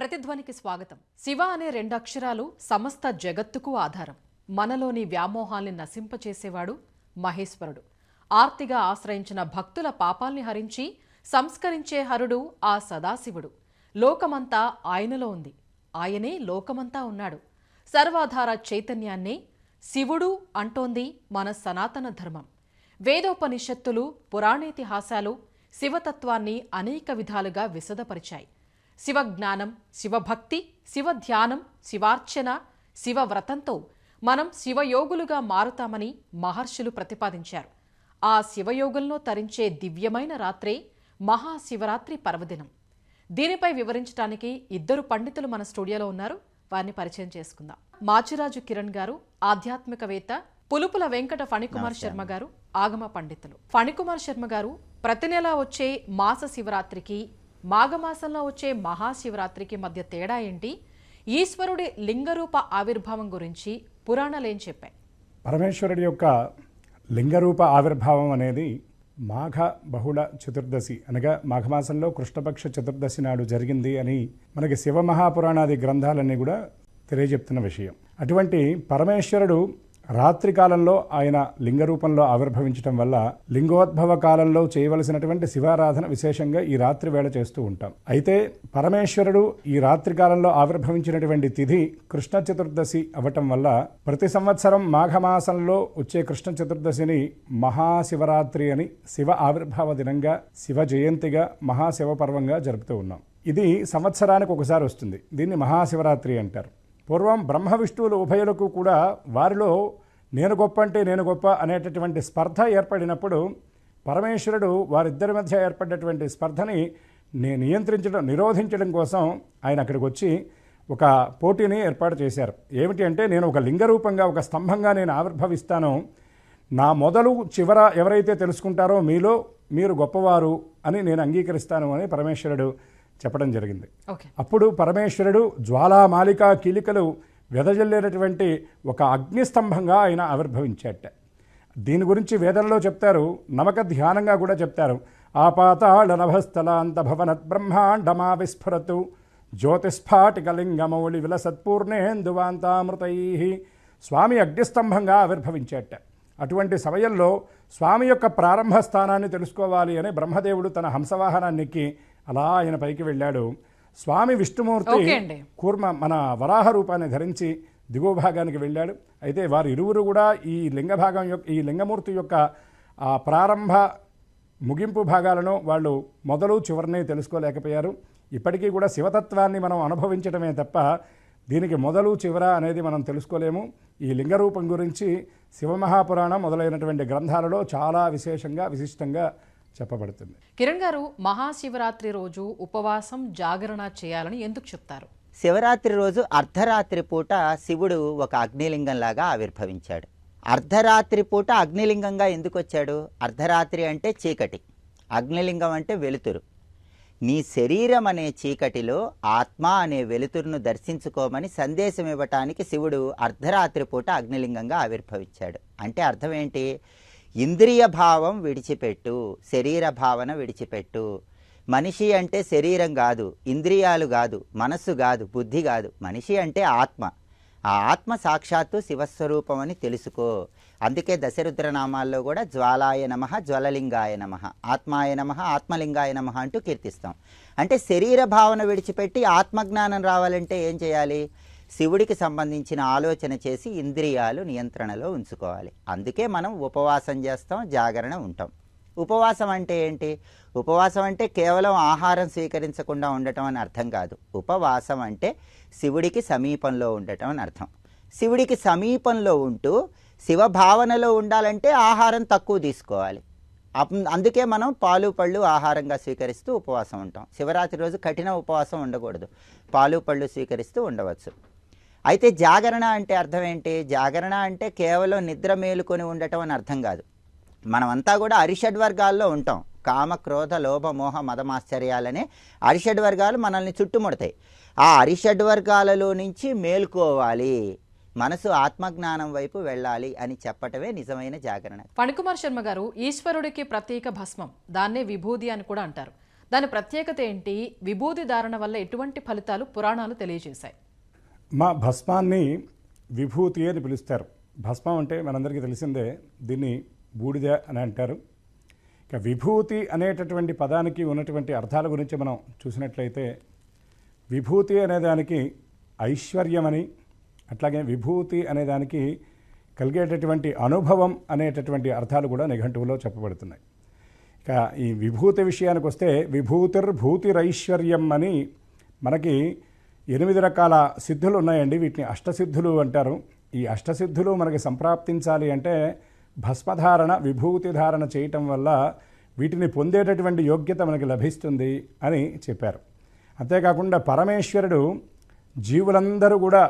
ప్రతిధ్వనికి స్వాగతం. శివ అనే రెండు అక్షరాలు సమస్త జగత్తుకు ఆధారం. మనలోని వ్యామోహాల్ని నశింపచేసేవాడు మహేశ్వరుడు. ఆర్తిగా ఆశ్రయించిన భక్తుల పాపాల్ని హరించి సంస్కరించే హరుడు ఆ సదాశివుడు. లోకమంతా ఆయనలో ఉంది. ఆయనే లోకమంతా ఉన్నాడు. సర్వాధార చైతన్యాన్నే శివుడు అంటోంది మన సనాతన ధర్మం. వేదోపనిషత్తులు పురాణేతిహాసాలు శివతత్వాన్ని అనేక విధాలుగా విశదపరిచాయి. శివజ్ఞానం శివభక్తి శివధ్యానం శివార్చన శివవ్రతంతో మనం శివయోగులుగా మారుతామని మహర్షులు ప్రతిపాదించారు. ఆ శివయోగులను తరించే దివ్యమైన రాత్రే మహాశివరాత్రి పర్వదినం. దీనిపై వివరించడానికి ఇద్దరు పండితులు మన స్టూడియోలో ఉన్నారు. వారిని పరిచయం చేసుకుందాం. మాచిరాజు కిరణ్ గారు ఆధ్యాత్మికవేత్త పులుపుల వెంకట ఫణికుమార్ శర్మ గారు ఆగమ పండితులు. ఫణికుమార్ శర్మ గారు ప్రతి నెల వచ్చే మాస శివరాత్రికి మాఘమాసంలో వచ్చే మహాశివరాత్రికి మధ్య తేడా ఏంటి? ఈశ్వరుడి లింగరూప ఆవిర్భావం గురించి పురాణాలేం చెప్పాయి? పరమేశ్వరుడి యొక్క లింగరూప ఆవిర్భావం అనేది మాఘ బహుళ చతుర్దశి అనగా మాఘమాసంలో కృష్ణపక్ష చతుర్దశి నాడు జరిగింది అని మనకి శివ మహాపురాణాది గ్రంథాలన్నీ కూడా తెలియజెప్తున్న విషయం. అటువంటి పరమేశ్వరుడు రాత్రి కాలంలో ఆయన లింగ రూపంలో ఆవిర్భవించటం వల్ల లింగోద్భవ కాలంలో చేయవలసినటువంటి శివారాధన విశేషంగా ఈ రాత్రి వేళ చేస్తూ ఉంటాం. అయితే పరమేశ్వరుడు ఈ రాత్రి కాలంలో ఆవిర్భవించినటువంటి తిథి కృష్ణ చతుర్దశి అవటం వల్ల ప్రతి సంవత్సరం మాఘమాసంలో వచ్చే కృష్ణ చతుర్దశిని మహాశివరాత్రి అని శివ ఆవిర్భావ దినంగా శివ జయంతిగా మహాశివ పర్వంగా జరుపుతూ ఉన్నాం. ఇది సంవత్సరానికి ఒకసారి వస్తుంది. దీన్ని మహాశివరాత్రి అంటారు. పూర్వం బ్రహ్మ విష్ణువులు ఉభయులకు కూడా వారిలో నేను గొప్ప అంటే నేను గొప్ప అనేటటువంటి స్పర్ధ ఏర్పడినప్పుడు పరమేశ్వరుడు వారిద్దరి మధ్య ఏర్పడినటువంటి స్పర్ధని ని- నియంత్రించడం నిరోధించడం కోసం ఆయన అక్కడికి వచ్చి ఒక పోటీని ఏర్పాటు చేశారు. ఏమిటి అంటే నేను ఒక లింగరూపంగా ఒక స్తంభంగా నేను ఆవిర్భవిస్తాను. నా మొదలు చివర ఎవరైతే తెలుసుకుంటారో మీలో మీరు గొప్పవారు అని నేను అంగీకరిస్తాను అని పరమేశ్వరుడు చెప్పడం జరిగింది. అప్పుడు పరమేశ్వరుడు జ్వాలామాలిక కీలికలు వెదజల్లేటటువంటి ఒక అగ్నిస్తంభంగా ఆయన ఆవిర్భవించాట దీని గురించి వేదంలో చెప్తారు నమక ధ్యానంగా కూడా చెప్తారు. ఆపాతాళ నభస్థలాంత భవనత్ బ్రహ్మాండమా విస్ఫురతు జ్యోతిస్ఫాటికలింగమౌళి విలసత్పూర్ణేందువాంతామృతై స్వామి అగ్నిస్తంభంగా ఆవిర్భవించాట అటువంటి సమయంలో స్వామి యొక్క ప్రారంభ స్థానాన్ని తెలుసుకోవాలి అని బ్రహ్మదేవుడు తన హంసవాహనాన్ని ఎక్కి అలా ఆయన పైకి వెళ్ళాడు. స్వామి విష్ణుమూర్తి. కూర్మ మన వరాహ రూపాన్ని ధరించి దిగువ భాగానికి వెళ్ళాడు. అయితే వారు ఇరువురు కూడా ఈ లింగ భాగం యొక్క ఈ లింగమూర్తి యొక్క ఆ ప్రారంభ ముగింపు భాగాలను వాళ్ళు మొదలు చివరిని తెలుసుకోలేకపోయారు. ఇప్పటికీ కూడా శివతత్వాన్ని మనం అనుభవించడమే తప్ప దీనికి మొదలు చివర అనేది మనం తెలుసుకోలేము. ఈ లింగ రూపం గురించి శివమహాపురాణం మొదలైనటువంటి గ్రంథాలలో చాలా విశేషంగా విశిష్టంగా చెప్పబడుతుంది. కిరణ్ గారు మహాశివరాత్రి రోజు ఉపవాసం జాగరణ చేయాలని ఎందుకు చెప్తారు? శివరాత్రి రోజు అర్ధరాత్రి పూట శివుడు ఒక అగ్నిలింగంలాగా ఆవిర్భవించాడు. అర్ధరాత్రి పూట అగ్నిలింగంగా ఎందుకు వచ్చాడు? అర్ధరాత్రి అంటే చీకటి. అగ్నిలింగం అంటే వెలుతురు. నీ శరీరం అనే చీకటిలో ఆత్మ అనే వెలుతురును దర్శించుకోమని సందేశం ఇవ్వటానికి శివుడు అర్ధరాత్రి పూట అగ్నిలింగంగా ఆవిర్భవించాడు. అంటే అర్థం ఏంటి? ఇంద్రియ భావం విడిచిపెట్టు శరీర భావన విడిచిపెట్టు. మనిషి అంటే శరీరం కాదు ఇంద్రియాలు కాదు మనస్సు కాదు బుద్ధి కాదు. మనిషి అంటే ఆత్మ. ఆ ఆత్మ సాక్షాత్తు శివస్వరూపం అని తెలుసుకో. అందుకే దశరుద్ర నామాల్లో కూడా జ్వాలాయ నమ జ్వలలింగాయ నమ. ఆత్మాయ నమ ఆత్మలింగాయ నమ అంటూ కీర్తిస్తాం. అంటే శరీర భావన విడిచిపెట్టి ఆత్మజ్ఞానం రావాలంటే ఏం చేయాలి? శివుడికి సంబంధించిన ఆలోచన చేసి ఇంద్రియాలు నియంత్రణలో ఉంచుకోవాలి. అందుకే మనం ఉపవాసం చేస్తాం జాగరణ ఉంటాం. ఉపవాసం అంటే ఏంటి? ఉపవాసం అంటే కేవలం ఆహారం స్వీకరించకుండా ఉండటం అని అర్థం కాదు. ఉపవాసం అంటే శివుడికి సమీపంలో ఉండటం అని అర్థం. శివుడికి సమీపంలో ఉంటూ శివ భావనలో ఉండాలంటే ఆహారం తక్కువ తీసుకోవాలి. అందుకే మనం పాలు పళ్ళు ఆహారంగా స్వీకరిస్తూ ఉపవాసం ఉంటాం. శివరాత్రి రోజు కఠిన ఉపవాసం ఉండకూడదు. పాలు పళ్ళు స్వీకరిస్తూ ఉండవచ్చు. అయితే జాగరణ అంటే అర్థం ఏంటి? జాగరణ అంటే కేవలం నిద్ర మేలుకొని ఉండటం అని అర్థం కాదు. మనమంతా కూడా అరిషడ్ వర్గాల్లో ఉంటాం. కామ క్రోధ లోభ మోహ మదమాశ్చర్యాలనే అరిషడ్ వర్గాలు మనల్ని చుట్టుముడతాయి. ఆ అరిషడ్ వర్గాలలో నుంచి మేల్కోవాలి. మనసు ఆత్మజ్ఞానం వైపు వెళ్ళాలి అని చెప్పటమే నిజమైన జాగరణ. పణికుమార్ శర్మ గారు ఈశ్వరుడికి ప్రత్యేక భస్మం దాన్నే విభూది అని కూడా అంటారు. దాని ప్రత్యేకత ఏంటి? విభూది ధారణ వల్ల ఎటువంటి ఫలితాలు పురాణాలు తెలియజేశాయి? మా భస్మాన్ని విభూతి అని పిలుస్తారు. భస్మం అంటే మనందరికీ తెలిసిందే దీన్ని బూడిద అని అంటారు. ఇక విభూతి అనేటటువంటి పదానికి ఉన్నటువంటి అర్థాల గురించి మనం చూసినట్లయితే విభూతి అనేదానికి ఐశ్వర్యమని అట్లాగే విభూతి అనేదానికి కలిగేటటువంటి అనుభవం అనేటటువంటి అర్థాలు కూడా నిఘంటువులో చెప్పబడుతున్నాయి. ఇక ఈ విభూతి విషయానికి వస్తే విభూతిర్భూతిరైశ్వర్యం అని మనకి ఎనిమిది రకాల సిద్ధులు ఉన్నాయండి. వీటిని అష్టసిద్ధులు అంటారు. ఈ అష్టసిద్ధులు మనకి సంప్రాప్తించాలి అంటే భస్మధారణ విభూతి ధారణ చేయటం వల్ల వీటిని పొందేటటువంటి యోగ్యత మనకి లభిస్తుంది అని చెప్పారు. అంతేకాకుండా పరమేశ్వరుడు జీవులందరూ కూడా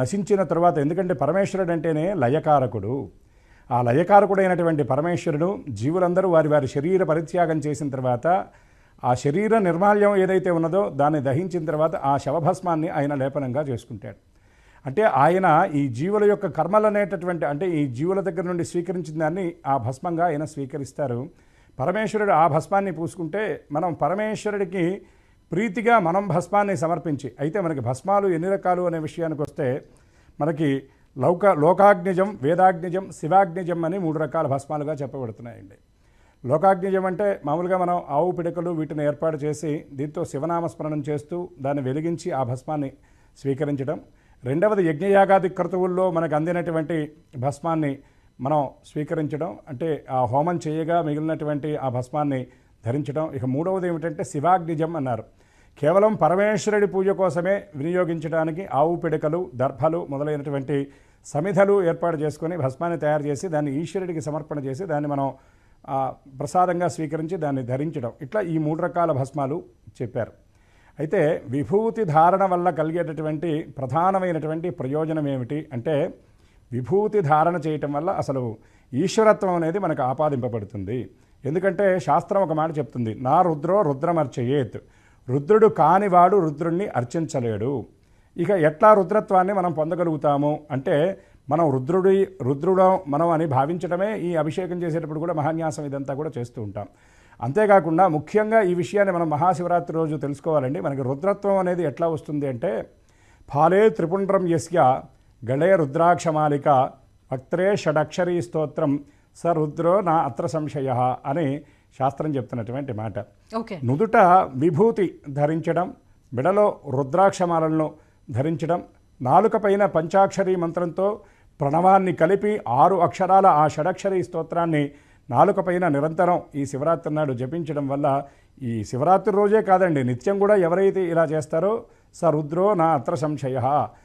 నశించిన తర్వాత ఎందుకంటే పరమేశ్వరుడు అంటేనే లయకారకుడు. ఆ లయకారకుడైనటువంటి పరమేశ్వరుడు జీవులందరూ వారి వారి శరీర పరిత్యాగం చేసిన తర్వాత ఆ శరీర నిర్మాల్యం ఏదైతే ఉన్నదో దాన్ని దహించిన తర్వాత ఆ శవభస్మాన్ని ఆయన లేపనంగా చేసుకుంటాడు. అంటే ఆయన ఈ జీవుల యొక్క కర్మలు అనేటటువంటి అంటే ఈ జీవుల దగ్గర నుండి స్వీకరించిన దాన్ని ఆ భస్మంగా ఆయన స్వీకరిస్తారు. పరమేశ్వరుడు ఆ భస్మాన్ని పూసుకుంటే మనం పరమేశ్వరుడికి ప్రీతిగా మనం భస్మాన్ని సమర్పించి అయితే మనకి భస్మాలు ఎన్ని రకాలు అనే విషయానికి వస్తే మనకి లౌక లోకాగ్నిజం వేదాగ్నిజం శివాగ్నిజం అని మూడు రకాల భస్మాలుగా చెప్పబడుతున్నాయండి. లోకాగ్నిజం అంటే మామూలుగా మనం ఆవు పిడకలు వీటిని ఏర్పాటు చేసి దీంతో శివనామస్మరణం చేస్తూ దాన్ని వెలిగించి ఆ భస్మాన్ని స్వీకరించడం. రెండవది యజ్ఞయాగాది క్రతువుల్లో మనకు అందినటువంటి భస్మాన్ని మనం స్వీకరించడం. అంటే ఆ హోమం చేయగా మిగిలినటువంటి ఆ భస్మాన్ని ధరించడం. ఇక మూడవది ఏమిటంటే శివాగ్నిజం అన్నారు. కేవలం పరమేశ్వరుడి పూజ కోసమే వినియోగించడానికి ఆవు పిడకలు దర్భలు మొదలైనటువంటి సమిధలు ఏర్పాటు చేసుకొని భస్మాన్ని తయారు చేసి దాన్ని ఈశ్వరుడికి సమర్పణ చేసి దాన్ని మనం ప్రసాదంగా స్వీకరించి దాన్ని ధరించడం. ఇట్లా ఈ మూడు రకాల భస్మాలు చెప్పారు. అయితే విభూతి ధారణ వల్ల కలిగేటటువంటి ప్రధానమైనటువంటి ప్రయోజనం ఏమిటి అంటే విభూతి ధారణ చేయటం వల్ల అసలు ఈశ్వరత్వం అనేది మనకు ఆపాదింపబడుతుంది. ఎందుకంటే శాస్త్రం ఒక మాట చెప్తుంది నా రుద్రో రుద్రమర్చయేత్. రుద్రుడు కానివాడు రుద్రుణ్ణి అర్చించలేడు. ఇక ఎట్లా రుద్రత్వాన్ని మనం పొందగలుగుతాము అంటే మనం రుద్రుడి రుద్రుడు మనం అని భావించడమే ఈ అభిషేకం చేసేటప్పుడు కూడా మహాన్యాసం ఇదంతా కూడా చేస్తూ ఉంటాం. అంతేకాకుండా ముఖ్యంగా ఈ విషయాన్ని మనం మహాశివరాత్రి రోజు తెలుసుకోవాలండి. మనకి రుద్రత్వం అనేది ఎట్లా వస్తుంది అంటే ఫాలే త్రిపుండ్రం యస్య గళే రుద్రాక్షమాలిక వక్త్రే షడక్షరీ స్తోత్రం స రుద్రో నా అత్ర సంశయ అని శాస్త్రం చెప్తున్నటువంటి మాట. ఓకే. నుదుట విభూతి ధరించడం మెడలో రుద్రాక్షమాలను ధరించడం నాలుక పైన పంచాక్షరి మంత్రంతో ప్రణవాన్ని కలిపి ఆరు అక్షరాల ఆ షడక్షరి స్తోత్రాన్ని నాలుకపైన నిరంతరం ఈ శివరాత్రి నాడు జపించడం వల్ల ఈ శివరాత్రి రోజే కాదండి నిత్యం కూడా ఎవరైతే ఇలా చేస్తారో సరుద్రో రుద్రో నా అత్ర సంశయ.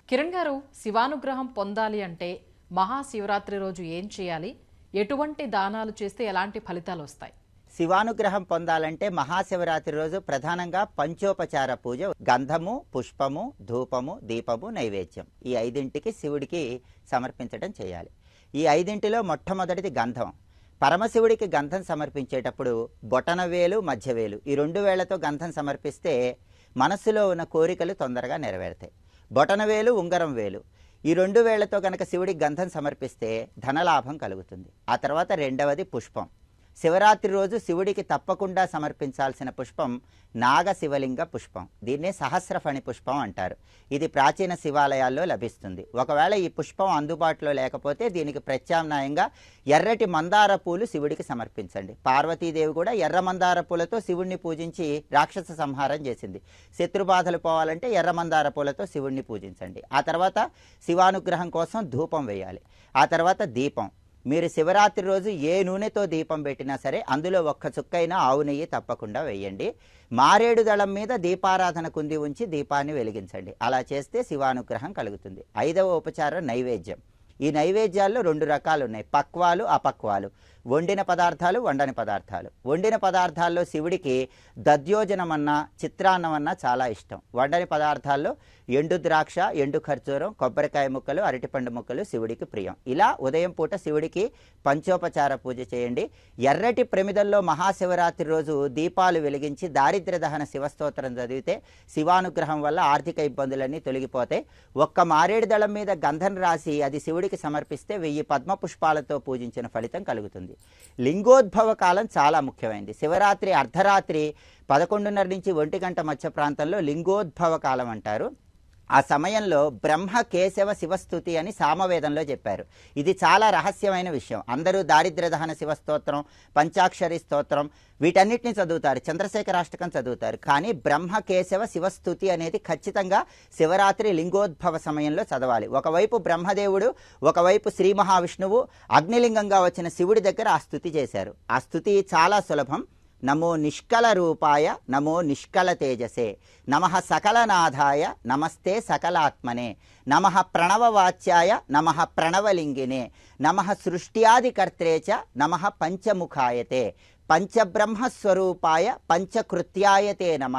కిరణ్ గారు శివానుగ్రహం పొందాలి అంటే మహాశివరాత్రి రోజు ఏం చేయాలి? ఎటువంటి దానాలు చేస్తే ఎలాంటి ఫలితాలు వస్తాయి? శివానుగ్రహం పొందాలంటే మహాశివరాత్రి రోజు ప్రధానంగా పంచోపచార పూజ గంధము పుష్పము ధూపము దీపము నైవేద్యం. ఈ ఐదింటికి శివుడికి సమర్పించడం చేయాలి. ఈ ఐదింటిలో మొట్టమొదటిది గంధం. పరమశివుడికి గంధం సమర్పించేటప్పుడు బొటనవేలు మధ్యవేలు ఈ రెండు వేళ్ళతో గంధం సమర్పిస్తే మనస్సులో ఉన్న కోరికలు తొందరగా నెరవేరుతాయి. బొటనవేలు ఉంగరం వేలు ఈ రెండు వేళ్ళతో కనుక శివుడికి గంధం సమర్పిస్తే ధనలాభం కలుగుతుంది. ఆ తర్వాత రెండవది పుష్పం. శివరాత్రి రోజు శివుడికి తప్పకుండా సమర్పించాల్సిన పుష్పం నాగ శివలింగ పుష్పం. దీన్నే సహస్రఫణి పుష్పం అంటారు. ఇది ప్రాచీన శివాలయాల్లో లభిస్తుంది. ఒకవేళ ఈ పుష్పం అందుబాటులో లేకపోతే దీనికి ప్రత్యామ్నాయంగా ఎర్రటి మందార పూలు శివుడికి సమర్పించండి. పార్వతీదేవి కూడా ఎర్ర మందార పూలతో శివుణ్ణి పూజించి రాక్షస సంహారం చేసింది. శత్రుబాధలు పోవాలంటే ఎర్ర మందార పూలతో శివుణ్ణి పూజించండి. ఆ తర్వాత శివానుగ్రహం కోసం ధూపం వేయాలి. ఆ తర్వాత దీపం. మీరు శివరాత్రి రోజు ఏ నూనెతో దీపం పెట్టినా సరే అందులో ఒక్క చుక్కైనా ఆవు నెయ్యి తప్పకుండా వేయండి. మారేడు దళం మీద దీపారాధన కుంది ఉంచి దీపాన్ని వెలిగించండి. అలా చేస్తే శివానుగ్రహం కలుగుతుంది. ఐదవ ఉపచారం నైవేద్యం. ఈ నైవేద్యాల్లో రెండు రకాలు ఉన్నాయి. పక్వాలు అపక్వాలు. వండిన పదార్థాలు వండని పదార్థాలు. వండిన పదార్థాల్లో శివుడికి దద్యోజనం అన్నా చాలా ఇష్టం. వండని పదార్థాల్లో ఎండు ద్రాక్ష ఎండు ఖర్జూరం కొబ్బరికాయ ముక్కలు అరటిపండు ముక్కలు శివుడికి ప్రియం. ఇలా ఉదయం పూట శివుడికి పంచోపచార పూజ చేయండి. ఎర్రటి ప్రమిదల్లో మహాశివరాత్రి రోజు దీపాలు వెలిగించి దారిద్ర్య దహన శివస్తోత్రం చదివితే శివానుగ్రహం వల్ల ఆర్థిక ఇబ్బందులన్నీ తొలగిపోతాయి. ఒక్క మారేడు దళం మీద గంధం రాసి అది శివుడికి సమర్పిస్తే వెయ్యి పద్మ పుష్పాలతో పూజించిన ఫలితం కలుగుతుంది. ముఖ్యమైనది లింగోద్భవ కాలం చాలా ముఖ్యమైనది శివరాత్రి అర్ధరాత్రి పదకొండున్నర నుంచి ఒంటి గంట మధ్య ప్రాంతంలో లింగోద్భవ కాలం అంటారు. ఆ సమయంలో బ్రహ్మ కేశవ శివస్థుతి అని సామవేదంలో చెప్పారు. ఇది చాలా రహస్యమైన విషయం. అందరూ దారిద్ర్య దహన శివస్తోత్రం పంచాక్షరి స్తోత్రం వీటన్నిటిని చదువుతారు. చంద్రశేఖరాష్టకం చదువుతారు. కానీ బ్రహ్మ కేశవ శివస్థుతి అనేది ఖచ్చితంగా శివరాత్రి లింగోద్భవ సమయంలో చదవాలి. ఒకవైపు బ్రహ్మదేవుడు ఒకవైపు శ్రీ మహావిష్ణువు అగ్నిలింగంగా వచ్చిన శివుడి దగ్గర ఆ స్థుతి చేశారు. ఆ స్థుతి చాలా సులభం. నమో నిష్కల రూపాయ నమో నిష్కల తేజసే నమ సకలనాథాయ నమస్తే సకలాత్మనే నమ ప్రణవవాచ్యాయ నమ ప్రణవలింగినే నమ సృష్ట్యాదికర్త్రే చ నమ పంచముఖాయతే పంచబ్రహ్మస్వరూపాయ పంచకృత్యాయతే నమ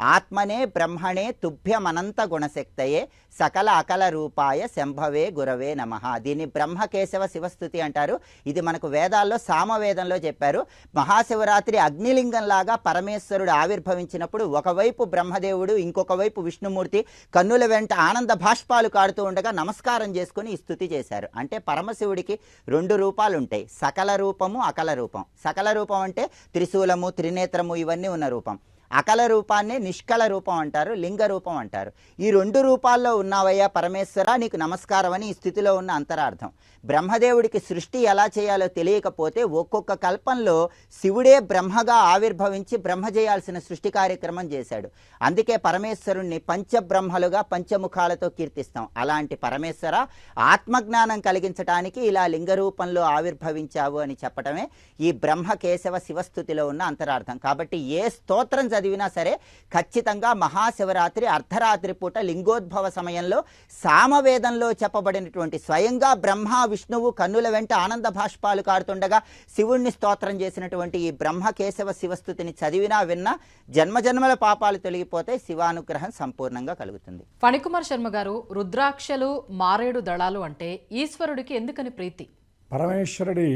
ఆత్మనే బ్రహ్మణే తుభ్యమనంత గుణశక్తయే సకల అకల రూపాయ శంభవే గురవే నమ. దీన్ని బ్రహ్మకేశవ శివస్థుతి అంటారు. ఇది మనకు వేదాల్లో సామవేదంలో చెప్పారు. మహాశివరాత్రి అగ్నిలింగంలాగా పరమేశ్వరుడు ఆవిర్భవించినప్పుడు ఒకవైపు బ్రహ్మదేవుడు ఇంకొక వైపు విష్ణుమూర్తి కన్నుల వెంట ఆనంద భాష్పాలు కాడుతూ ఉండగా నమస్కారం చేసుకుని ఈ స్థుతి చేశారు. అంటే పరమశివుడికి రెండు రూపాలు ఉంటాయి. సకల రూపము అకల రూపం. సకల రూపం అంటే త్రిశూలము త్రినేత్రము ఇవన్నీ ఉన్న రూపం. అకల రూపాన్ని నిష్కల రూపం అంటారు లింగ రూపం అంటారు. ఈ రెండు రూపాల్లో ఉన్నావయ్యా పరమేశ్వర నీకు నమస్కారం అని ఈ స్థితిలో ఉన్న అంతరార్థం. బ్రహ్మదేవుడికి సృష్టి ఎలా చేయాలో తెలియకపోతే ఒక్కొక్క కల్పంలో శివుడే బ్రహ్మగా ఆవిర్భవించి బ్రహ్మ చేయాల్సిన సృష్టి కార్యక్రమం చేశాడు. అందుకే పరమేశ్వరుణ్ణి పంచబ్రహ్మలుగా పంచముఖాలతో కీర్తిస్తాం. అలాంటి పరమేశ్వర ఆత్మజ్ఞానం కలిగించటానికి ఇలా లింగ రూపంలో ఆవిర్భవించావు అని చెప్పటమే ఈ బ్రహ్మ కేశవ శివస్థుతిలో ఉన్న అంతరార్థం. కాబట్టి ఏ స్తోత్రం చదివినా సరే ఖచ్చితంగా మహాశివరాత్రి అర్ధరాత్రి పూట లింగోద్భవ సమయంలో సామవేదంలో చెప్పబడినటువంటి స్వయంగా బ్రహ్మ విష్ణువు కన్నుల వెంట ఆనంద భాష్పాలు కాడుతుండగా శివుణ్ణి స్తోత్రం చేసినటువంటి ఈ బ్రహ్మ కేశవ శివస్థుతిని చదివినా విన్నా జన్మజన్మల పాపాలు తొలగిపోతే శివానుగ్రహం సంపూర్ణంగా కలుగుతుంది. ఫణికుమార్ శర్మ గారు రుద్రాక్షలు మారేడు దళాలు అంటే ఈశ్వరుడికి ఎందుకని ప్రీతి? పరమేశ్వరుడి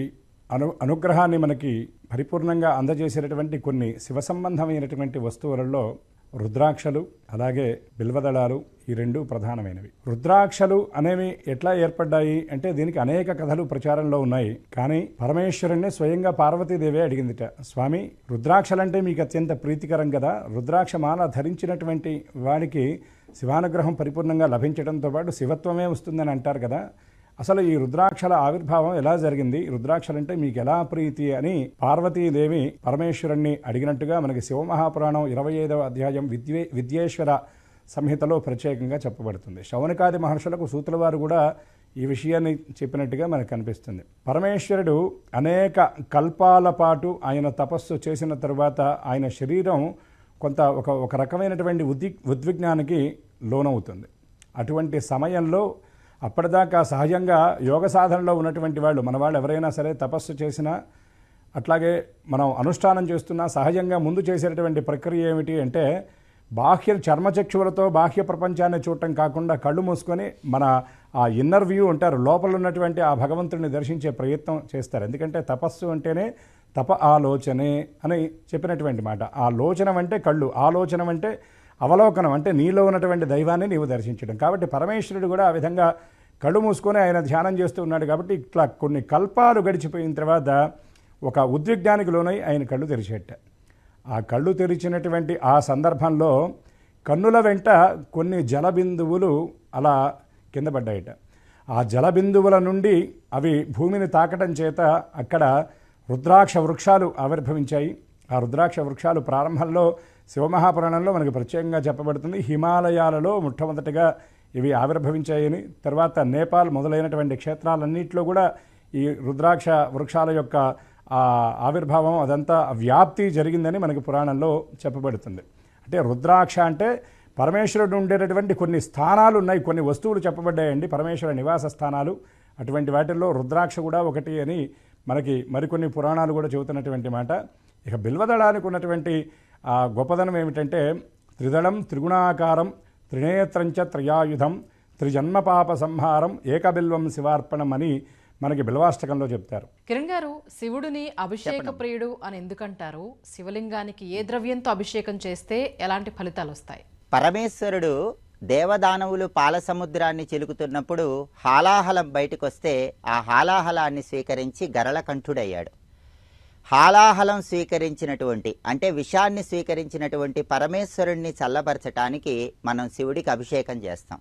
అను అనుగ్రహాన్ని మనకి పరిపూర్ణంగా అందజేసేటటువంటి కొన్ని శివ సంబంధమైనటువంటి వస్తువులలో రుద్రాక్షలు అలాగే బిల్వదళాలు ఈ రెండు ప్రధానమైనవి. రుద్రాక్షలు అనేవి ఎట్లా ఏర్పడ్డాయి అంటే దీనికి అనేక కథలు ప్రచారంలో ఉన్నాయి. కానీ పరమేశ్వరుణ్ణి స్వయంగా పార్వతీదేవే అడిగిందిట. స్వామి రుద్రాక్షలంటే మీకు అత్యంత ప్రీతికరం కదా రుద్రాక్ష మాల ధరించినటువంటి వాడికి శివానుగ్రహం పరిపూర్ణంగా లభించడంతో పాటు శివత్వమే వస్తుందని అంటారు కదా అసలు ఈ రుద్రాక్షల ఆవిర్భావం ఎలా జరిగింది? రుద్రాక్షలంటే మీకు ఎలా ప్రీతి అని పార్వతీదేవి పరమేశ్వరుణ్ణి అడిగినట్టుగా మనకి శివమహాపురాణం ఇరవై ఐదవ అధ్యాయం విద్యే విద్యేశ్వర సంహితలో ప్రత్యేకంగా చెప్పబడుతుంది. శౌనకాది మహర్షులకు సూత్రవారు కూడా ఈ విషయాన్ని చెప్పినట్టుగా మనకు కనిపిస్తుంది. పరమేశ్వరుడు అనేక కల్పాల పాటు ఆయన తపస్సు చేసిన తరువాత ఆయన శరీరం కొంత ఒక ఒక రకమైనటువంటి ఉద్వి ఉద్విగ్నానికి లోనవుతుంది. అటువంటి సమయంలో అప్పటిదాకా సహజంగా యోగ సాధనలో ఉన్నటువంటి వాళ్ళు మన వాళ్ళు ఎవరైనా సరే తపస్సు చేసినా అట్లాగే మనం అనుష్ఠానం చేస్తున్నా సహజంగా ముందు చేసేటటువంటి ప్రక్రియ ఏమిటి అంటే బాహ్య చర్మచక్షువులతో బాహ్య ప్రపంచాన్ని చూడటం కాకుండా కళ్ళు మూసుకొని మన ఆ ఇన్నర్ వ్యూ ఉంటారు లోపల ఉన్నటువంటి ఆ భగవంతుడిని దర్శించే ప్రయత్నం చేస్తారు. ఎందుకంటే తపస్సు అంటేనే తప ఆలోచనే అని చెప్పినటువంటి మాట. ఆ లోచనం అంటే కళ్ళు ఆలోచనం అంటే అవలోకనం అంటే నీలో ఉన్నటువంటి దైవాన్ని నీవు దర్శించడం. కాబట్టి పరమేశ్వరుడు కూడా ఆ విధంగా కళ్ళు మూసుకొని ఆయన ధ్యానం చేస్తూ ఉన్నాడు కాబట్టి ఇట్లా కొన్ని కల్పాలు గడిచిపోయిన తర్వాత ఒక ఉద్విగ్నానికి లోనై ఆయన కళ్ళు తెరిచేట. ఆ కళ్ళు తెరిచినటువంటి ఆ సందర్భంలో కన్నుల వెంట కొన్ని జలబిందువులు అలా కింద పడ్డాయట. ఆ జలబిందువుల నుండి అవి భూమిని తాకటం చేత అక్కడ రుద్రాక్ష వృక్షాలు ఆవిర్భవించాయి. ఆ రుద్రాక్ష వృక్షాలు ప్రారంభంలో శివమహాపురాణంలో మనకు ప్రత్యేకంగా చెప్పబడుతుంది. హిమాలయాలలో మొట్టమొదటిగా ఇవి ఆవిర్భవించాయని తర్వాత నేపాల్ మొదలైనటువంటి క్షేత్రాలన్నింటిలో కూడా ఈ రుద్రాక్ష వృక్షాల యొక్క ఆవిర్భావం అదంతా వ్యాప్తి జరిగిందని మనకి పురాణంలో చెప్పబడుతుంది. అంటే రుద్రాక్ష అంటే పరమేశ్వరుడు ఉండేటటువంటి కొన్ని స్థానాలు ఉన్నాయి కొన్ని వస్తువులు చెప్పబడ్డాయండి. పరమేశ్వర నివాస స్థానాలు అటువంటి వాటిల్లో రుద్రాక్ష కూడా ఒకటి అని మనకి మరికొన్ని పురాణాలు కూడా చెబుతున్నటువంటి మాట. ఇక బిల్వదళానికి ఉన్నటువంటి గొప్పదనం ఏమిటంటే త్రిదళం త్రిగుణాకారం త్రినేత్రంచ త్రయాయుధం త్రిజన్మ పాప సంహారం ఏకబిల్వం శివార్పణం అని మనకి బిల్వాష్టకంలో చెప్తారు. కిరణ్ గారు శివుడిని అభిషేక ప్రియుడు అని ఎందుకంటారు? శివలింగానికి ఏ ద్రవ్యంతో అభిషేకం చేస్తే ఎలాంటి ఫలితాలు వస్తాయి? పరమేశ్వరుడు దేవదానవులు పాల సముద్రాన్ని చిలుకుతున్నప్పుడు హాలాహలం బయటకు వస్తే ఆ హాలాహలాన్ని స్వీకరించి గరళకంఠుడయ్యాడు. హాలాహలం స్వీకరించినటువంటి అంటే విషాన్ని స్వీకరించినటువంటి పరమేశ్వరుణ్ణి చల్లబరచటానికి మనం శివుడికి అభిషేకం చేస్తాం.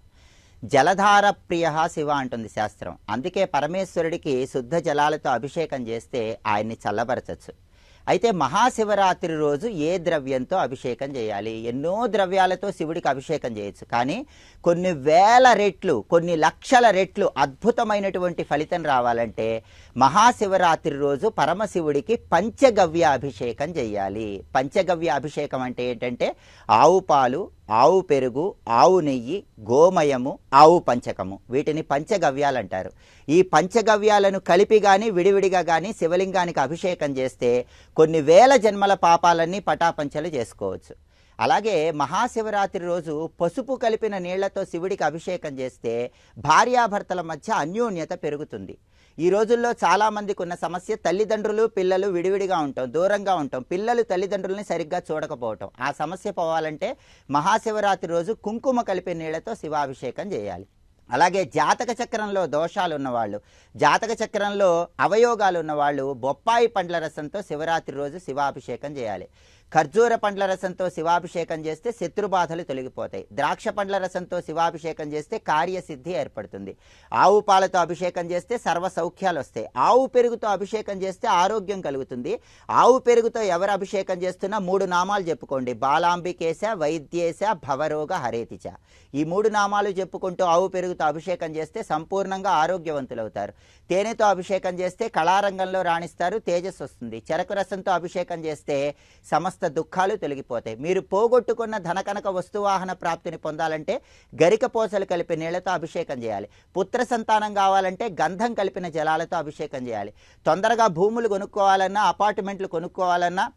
జలధార ప్రియ శివ అంటుంది శాస్త్రం. అందుకే పరమేశ్వరుడికి శుద్ధ జలాలతో అభిషేకం చేస్తే ఆయన్ని చల్లపరచచ్చు. అయితే మహాశివరాత్రి రోజు ఏ ద్రవ్యంతో అభిషేకం చేయాలి? ఎన్నో ద్రవ్యాలతో శివుడికి అభిషేకం చేయొచ్చు. కానీ కొన్ని వేల రెట్లు కొన్ని లక్షల రెట్లు అద్భుతమైనటువంటి ఫలితం రావాలంటే మహాశివరాత్రి రోజు పరమశివుడికి పంచగవ్య అభిషేకం చేయాలి. పంచగవ్య అభిషేకం అంటే ఏంటంటే ఆవు పాలు ఆవు పెరుగు ఆవు నెయ్యి గోమయము ఆవు పంచకము. వీటిని పంచగవ్యాలు అంటారు ఈ పంచగవ్యాలను కలిపి కానీ విడివిడిగా కానీ శివలింగానికి అభిషేకం చేస్తే కొన్ని వేల జన్మల పాపాలన్నీ పటాపంచలు చేసుకోవచ్చు. అలాగే మహాశివరాత్రి రోజు పసుపు కలిపిన నీళ్ళతో శివుడికి అభిషేకం చేస్తే భార్యాభర్తల మధ్య అన్యోన్యత పెరుగుతుంది. ఈ రోజుల్లో చాలామందికి ఉన్న సమస్య తల్లిదండ్రులు పిల్లలు విడివిడిగా ఉంటాం దూరంగా ఉంటాం. పిల్లలు తల్లిదండ్రులని సరిగ్గా చూడకపోవటం. ఆ సమస్య పోవాలంటే మహాశివరాత్రి రోజు కుంకుమ కలిపే నీళ్ళతో శివాభిషేకం చేయాలి. అలాగే జాతక చక్రంలో దోషాలు ఉన్నవాళ్ళు జాతక చక్రంలో అవయోగాలు ఉన్నవాళ్ళు బొప్పాయి పండ్ల రసంతో శివరాత్రి రోజు శివాభిషేకం చేయాలి. ఖర్జూర పండ్ల రసంతో శివాభిషేకం చేస్తే శత్రుబాధలు తొలగిపోతాయి. ద్రాక్ష పండ్ల రసంతో శివాభిషేకం చేస్తే కార్యసిద్ధి ఏర్పడుతుంది. ఆవు పాలతో అభిషేకం చేస్తే సర్వ సౌఖ్యాలు వస్తాయి. ఆవు పెరుగుతో అభిషేకం చేస్తే ఆరోగ్యం కలుగుతుంది. ఆవు పెరుగుతో ఎవరు అభిషేకం చేస్తున్నా మూడు నామాలు చెప్పుకోండి. బాలాంబికేశ వైద్యేశ భవరోగ హరేతిచ. ఈ మూడు నామాలు చెప్పుకుంటూ ఆవు పెరుగుతో అభిషేకం చేస్తే సంపూర్ణంగా ఆరోగ్యవంతులవుతారు. తేనెతో అభిషేకం చేస్తే కళారంగంలో రాణిస్తారు. తేజస్సు వస్తుంది. చెరకు రసంతో అభిషేకం చేస్తే సమస్త దుఃఖాలు తొలగిపోతాయి. మీరు పోగొట్టుకున్న ధనకనక వస్తువాహన ప్రాప్తిని పొందాలంటే గరిక పోసలు కలిపి నీళ్ళతో అభిషేకం చేయాలి. పుత్ర సంతానం కావాలంటే గంధం కలిపిన జలాలతో అభిషేకం చేయాలి. తొందరగా భూములు కొనుక్కోవాలన్నా అపార్ట్మెంట్లు కొనుక్కోవాలన్నా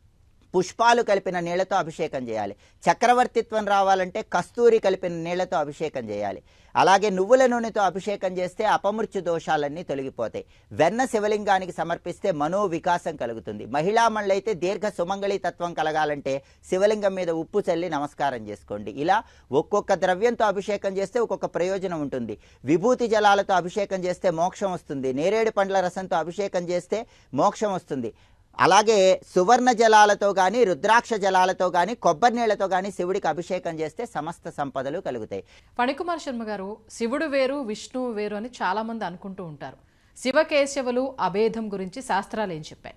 పుష్పాలు కలిపిన నీళ్ళతో అభిషేకం చేయాలి. చక్రవర్తిత్వం రావాలంటే కస్తూరి కలిపిన నీళ్ళతో అభిషేకం చేయాలి. అలాగే నువ్వుల నూనెతో అభిషేకం చేస్తే అపమృత్యు దోషాలన్నీ తొలగిపోతాయి. వెన్న శివలింగానికి సమర్పిస్తే మనోవికాసం కలుగుతుంది. మహిళా మళ్ళైతే దీర్ఘ సుమంగళి తత్వం కలగాలంటే శివలింగం మీద ఉప్పు చల్లి నమస్కారం చేసుకోండి. ఇలా ఒక్కొక్క ద్రవ్యంతో అభిషేకం చేస్తే ఒక్కొక్క ప్రయోజనం ఉంటుంది. విభూతి జలాలతో అభిషేకం చేస్తే మోక్షం వస్తుంది. నేరేడు పండ్ల రసంతో అభిషేకం చేస్తే మోక్షం వస్తుంది. అలాగే సువర్ణ జలాలతో కానీ రుద్రాక్ష జలాలతో కానీ కొబ్బరి నీళ్ళతో కానీ శివుడికి అభిషేకం చేస్తే సమస్త సంపదలు కలుగుతాయి. ఫణికుమార్ శర్మ గారు శివుడు వేరు విష్ణువు వేరు అని చాలా మంది అనుకుంటూ ఉంటారు. శివకేశవులు అభేదం గురించి శాస్త్రాలు ఏం చెప్పాయి?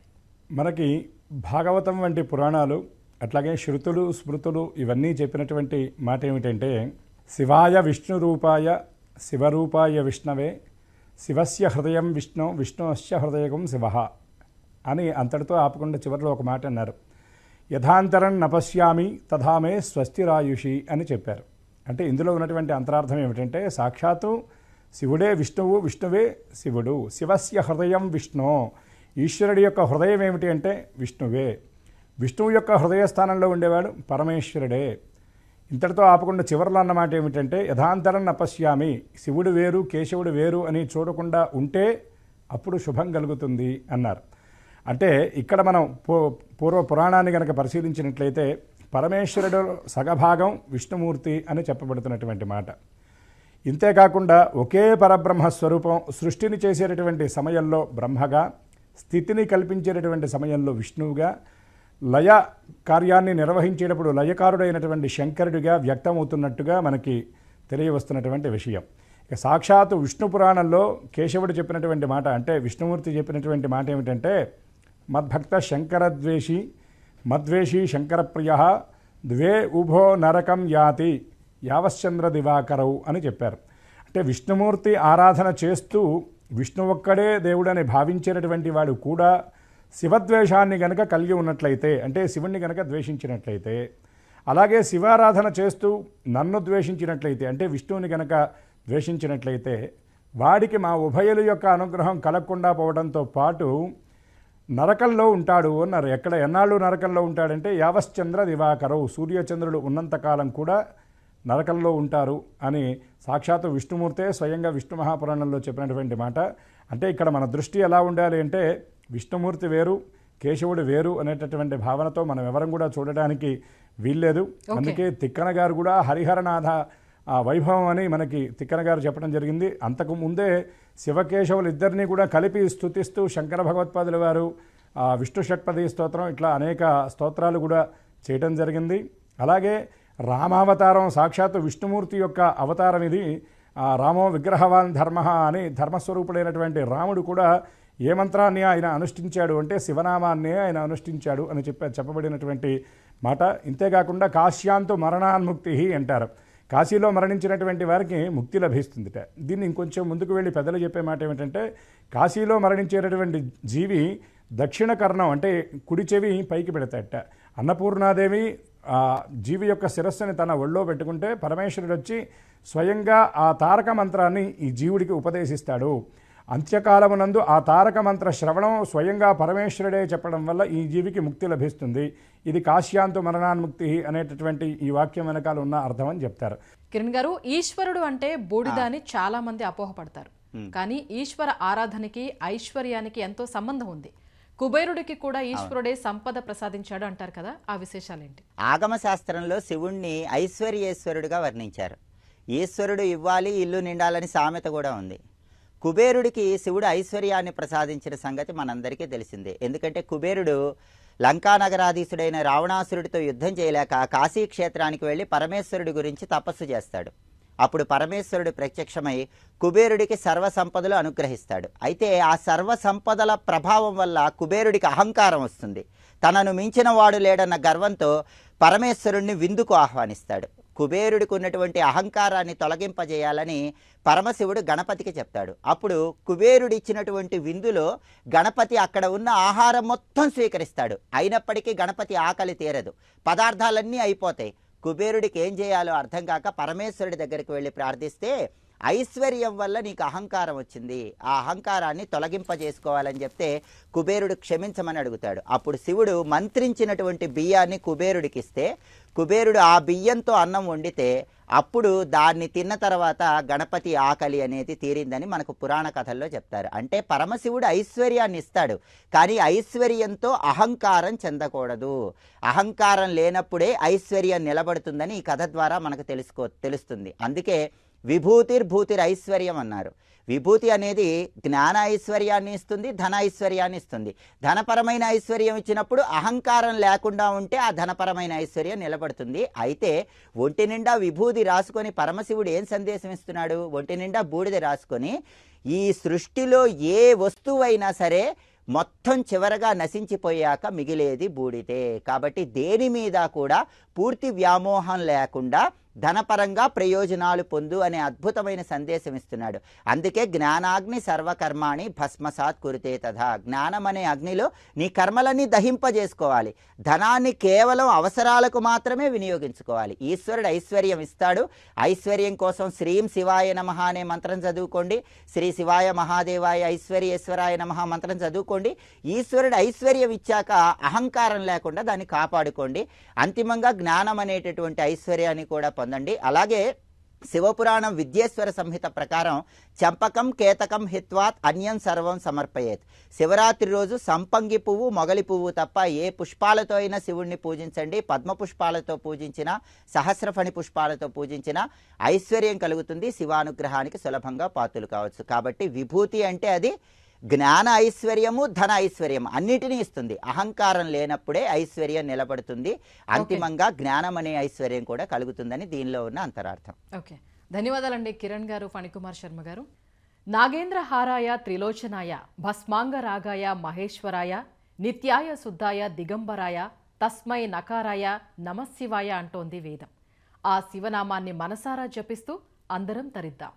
మనకి భాగవతం వంటి పురాణాలు అట్లాగే శృతులు స్మృతులు ఇవన్నీ చెప్పినటువంటి మాట ఏమిటంటే శివాయ విష్ణు రూపాయ శివరూపాయ విష్ణవే శివస్య హృదయం విష్ణు విష్ణుశ్చ హృదయకం శివ. అని అంతటితో ఆపకుండా చివరిలో ఒక మాట అన్నారు. యథాంతరం నపశ్యామి తథామే స్వస్తిరాయుషి అని చెప్పారు. అంటే ఇందులో ఉన్నటువంటి అంతరార్థం ఏమిటంటే సాక్షాత్తు శివుడే విష్ణువు విష్ణువే శివుడు. శివస్య హృదయం విష్ణు. ఈశ్వరుడి యొక్క హృదయం ఏమిటి అంటే విష్ణువే. విష్ణువు యొక్క హృదయ స్థానంలో ఉండేవాడు పరమేశ్వరుడే. ఇంతటితో ఆపకుండా చివరిలో అన్నమాట ఏమిటంటే యథాంతరం నపశ్యామి శివుడు వేరు కేశవుడు వేరు అని చూడకుండా ఉంటే అప్పుడు శుభం కలుగుతుంది అన్నారు. అంటే ఇక్కడ మనం పూ పూర్వ పురాణాన్ని కనుక పరిశీలించినట్లయితే పరమేశ్వరుడు సగభాగం విష్ణుమూర్తి అని చెప్పబడుతున్నటువంటి మాట. ఇంతేకాకుండా ఒకే పరబ్రహ్మ స్వరూపం సృష్టిని చేసేటటువంటి సమయంలో బ్రహ్మగా స్థితిని కల్పించేటటువంటి సమయంలో విష్ణువుగా లయ కార్యాన్ని నిర్వహించేటప్పుడు లయకారుడైనటువంటి శంకరుడిగా వ్యక్తమవుతున్నట్టుగా మనకి తెలియవస్తున్నటువంటి విషయం. ఇక సాక్షాత్తు విష్ణు పురాణంలో కేశవుడు చెప్పినటువంటి మాట అంటే విష్ణుమూర్తి చెప్పినటువంటి మాట ఏమిటంటే మద్భక్త శంకరద్వేషి మద్వేషి శంకరప్రియ ద్వే ఉభో నరకం యాతి యావశ్చంద్ర దివాకరవు అని చెప్పారు. అంటే విష్ణుమూర్తి ఆరాధన చేస్తూ విష్ణు ఒక్కడే దేవుడని భావించేటటువంటి వాడు కూడా శివద్వేషాన్ని గనక కలిగి ఉన్నట్లయితే అంటే శివుణ్ణి గనక ద్వేషించినట్లయితే అలాగే శివారాధన చేస్తూ నన్ను ద్వేషించినట్లయితే అంటే విష్ణువుని గనక ద్వేషించినట్లయితే వాడికి మా ఉభయుల యొక్క అనుగ్రహం కలగకుండా పోవడంతో పాటు నరకంలో ఉంటాడు అన్నారు. ఎక్కడ ఎన్నాళ్ళు నరకంలో ఉంటాడంటే యావశ్చంద్ర దివాకరవు సూర్యచంద్రుడు ఉన్నంతకాలం కూడా నరకంలో ఉంటారు అని సాక్షాత్తు విష్ణుమూర్తే స్వయంగా విష్ణు మహాపురాణంలో చెప్పినటువంటి మాట. అంటే ఇక్కడ మన దృష్టి ఎలా ఉండాలి అంటే విష్ణుమూర్తి వేరు కేశవుడు వేరు అనేటటువంటి భావనతో మనం ఎవరం కూడా చూడడానికి వీల్లేదు. అందుకే తిక్కన గారు కూడా హరిహరనాథ ఆ వైభవం అని మనకి తిక్కన గారు చెప్పడం జరిగింది. అంతకు ముందే శివకేశవులు ఇద్దరినీ కూడా కలిపి స్తుతిస్తూ శంకర భగవత్పాదుల వారు విష్ణు షట్పది స్తోత్రం ఇట్లా అనేక స్తోత్రాలు కూడా చేయటం జరిగింది. అలాగే రామావతారం సాక్షాత్తు విష్ణుమూర్తి యొక్క అవతారం ఇది. రామో విగ్రహవాన్ ధర్మ అని ధర్మస్వరూపుడైనటువంటి రాముడు కూడా ఏ మంత్రాన్ని ఆయన అనుష్ఠించాడు అంటే శివనామాన్నే ఆయన అనుష్ఠించాడు అని చెప్ప చెప్పబడినటువంటి మాట. ఇంతేకాకుండా కాశ్యాంతు మరణాన్ముక్తి అంటారు. కాశీలో మరణించినటువంటి వారికి ముక్తి లభిస్తుందిట. దీన్ని ఇంకొంచెం ముందుకు వెళ్ళి పెద్దలు చెప్పే మాట ఏమిటంటే కాశీలో మరణించేటటువంటి జీవి దక్షిణ కర్ణం అంటే కుడి చెవి పైకి పెడతాయట. అన్నపూర్ణాదేవి ఆ జీవి యొక్క శిరస్సుని తన ఒళ్ళో పెట్టుకుంటే పరమేశ్వరుడు వచ్చి స్వయంగా ఆ తారక మంత్రాన్ని ఈ జీవుడికి ఉపదేశిస్తాడు. అంత్యకాలమునందు ఆ తారక మంత్ర శ్రవణం స్వయంగా పరమేశ్వరుడే చెప్పడం వల్ల ఈ జీవికి ముక్తి లభిస్తుంది. ఇది కాశ్యాంతు మరణాన్ముక్తి అనేటటువంటి ఈ వాక్యం వెనకాల ఉన్న అర్థం అని చెప్తారు. కిరణ్ గారు ఈశ్వరుడు అంటే బూడిద అని చాలా మంది అపోహపడతారు కానీ ఈశ్వర ఆరాధనకి ఐశ్వర్యానికి ఎంతో సంబంధం ఉంది. కుబేరుడికి కూడా ఈశ్వరుడే సంపద ప్రసాదించాడు అంటారు కదా ఆ విశేషాలేంటి? ఆగమ శాస్త్రంలో శివుణ్ణి ఐశ్వర్యేశ్వరుడుగా వర్ణించారు. ఈశ్వరుడు ఇవ్వాలి ఇల్లు నిండాలని సామెత కూడా ఉంది. కుబేరుడికి శివుడు ఐశ్వర్యాన్ని ప్రసాదించిన సంగతి మనందరికీ తెలిసిందే. ఎందుకంటే కుబేరుడు లంకానగరాధీశుడైన రావణాసురుడితో యుద్ధం చేయలేక కాశీ క్షేత్రానికి వెళ్ళి పరమేశ్వరుడి గురించి తపస్సు చేస్తాడు. అప్పుడు పరమేశ్వరుడు ప్రత్యక్షమై కుబేరుడికి సర్వ సంపదలు అనుగ్రహిస్తాడు. అయితే ఆ సర్వ సంపదల ప్రభావం వల్ల కుబేరుడికి అహంకారం వస్తుంది. తనను మించిన వాడు లేడన్న గర్వంతో పరమేశ్వరుణ్ణి విందుకు ఆహ్వానిస్తాడు. కుబేరుడికి ఉన్నటువంటి అహంకారాన్ని తొలగింపజేయాలని పరమశివుడు గణపతికి చెప్తాడు. అప్పుడు కుబేరుడు ఇచ్చినటువంటి విందులో గణపతి అక్కడ ఉన్న ఆహారం మొత్తం స్వీకరిస్తాడు. అయినప్పటికీ గణపతి ఆకలి తీరదు. పదార్థాలన్నీ అయిపోతాయి. కుబేరుడికి ఏం చేయాలో అర్థం కాక పరమేశ్వరుడి దగ్గరికి వెళ్ళి ప్రార్థిస్తే ఐశ్వర్యం వల్ల నీకు అహంకారం వచ్చింది. ఆ అహంకారాన్ని తొలగింపజేసుకోవాలని చెప్తే కుబేరుడు క్షమించమని అడుగుతాడు. అప్పుడు శివుడు మంత్రించినటువంటి బియ్యాన్ని కుబేరుడికి ఇస్తే కుబేరుడు ఆ బియ్యంతో అన్నం వండితే అప్పుడు దాన్ని తిన్న తర్వాత గణపతి ఆకలి అనేది తీరిందని మనకు పురాణ కథల్లో చెప్తారు. అంటే పరమశివుడు ఐశ్వర్యాన్ని ఇస్తాడు కానీ ఐశ్వర్యంతో అహంకారం చెందకూడదు. అహంకారం లేనప్పుడే ఐశ్వర్యం నిలబడుతుందని ఈ కథ ద్వారా మనకు తెలుసుకో తెలుస్తుంది. అందుకే విభూతిర్భూతిర్ ఐశ్వర్యం అన్నారు విభూతి అనేది జ్ఞాన ఐశ్వర్యాన్ని ఇస్తుంది ధన ఐశ్వర్యాన్ని ఇస్తుంది. ధనపరమైన ఐశ్వర్యం ఇచ్చినప్పుడు అహంకారం లేకుండా ఉంటే ఆ ధనపరమైన ఐశ్వర్యం నిలబడుతుంది. అయితే ఒంటి నిండా విభూతి రాసుకొని పరమశివుడు ఏం సందేశం ఇస్తున్నాడు? ఒంటి నిండా బూడిద రాసుకొని ఈ సృష్టిలో ఏ వస్తువైనా సరే మొత్తం చివరగా నశించిపోయాక మిగిలేది బూడిదే. కాబట్టి దేని మీద కూడా పూర్తి వ్యామోహం లేకుండా ధనపరంగా ప్రయోజనాలు పొందు అనే అద్భుతమైన సందేశం ఇస్తున్నాడు. అందుకే జ్ఞానాగ్ని సర్వకర్మాణి భస్మసాత్ కురితే తథా. జ్ఞానం అనే అగ్నిలో నీ కర్మలన్నీ దహింపజేసుకోవాలి. ధనాన్ని కేవలం అవసరాలకు మాత్రమే వినియోగించుకోవాలి. ఈశ్వరుడు ఐశ్వర్యం ఇస్తాడు. ఐశ్వర్యం కోసం శ్రీం శివాయ నమ అనే మంత్రం చదువుకోండి. శ్రీ శివాయ మహాదేవాయ ఐశ్వర్యేశ్వరాయ నమ మంత్రం చదువుకోండి. ఈశ్వరుడు ఐశ్వర్యం ఇచ్చాక అహంకారం లేకుండా దాన్ని కాపాడుకోండి. అంతిమంగా జ్ఞానం అనేటటువంటి ఐశ్వర్యాన్ని కూడా పొందండి అలాగే శివపురాణం విద్యేశ్వర సంహిత ప్రకారం చంపకం కేతకం హిత్వాత్ అన్యం సర్వం సమర్పయేత్. శివరాత్రి రోజు సంపంగి పువ్వు మొగలి పువ్వు తప్ప ఏ పుష్పాలతో అయినా శివుణ్ణి పూజించండి. పద్మ పుష్పాలతో పూజించిన సహస్రఫణి పుష్పాలతో పూజించిన ఐశ్వర్యం కలుగుతుంది. శివానుగ్రహానికి సులభంగా పాత్రలు కావచ్చు. కాబట్టి విభూతి అంటే అది జ్ఞాన ఐశ్వర్యము ధన ఐశ్వర్యం అన్నిటినీ ఇస్తుంది. అహంకారం లేనప్పుడే ఐశ్వర్యం నిలబడుతుంది. అంతిమంగా జ్ఞానం అనే ఐశ్వర్యం కూడా కలుగుతుందని దీనిలో ఉన్న అంతరార్థం. ఓకే. ధన్యవాదాలండి కిరణ్ గారు ఫణికుమార్ శర్మ గారు. నాగేంద్ర హారాయ త్రిలోచనాయ భస్మాంగ రాగాయ మహేశ్వరాయ నిత్యాయ శుద్ధాయ దిగంబరాయ తస్మై నకారాయ నమశివాయ అంటోంది వేదం. ఆ శివనామాన్ని మనసారా జపిస్తూ అందరం తరిద్దాం.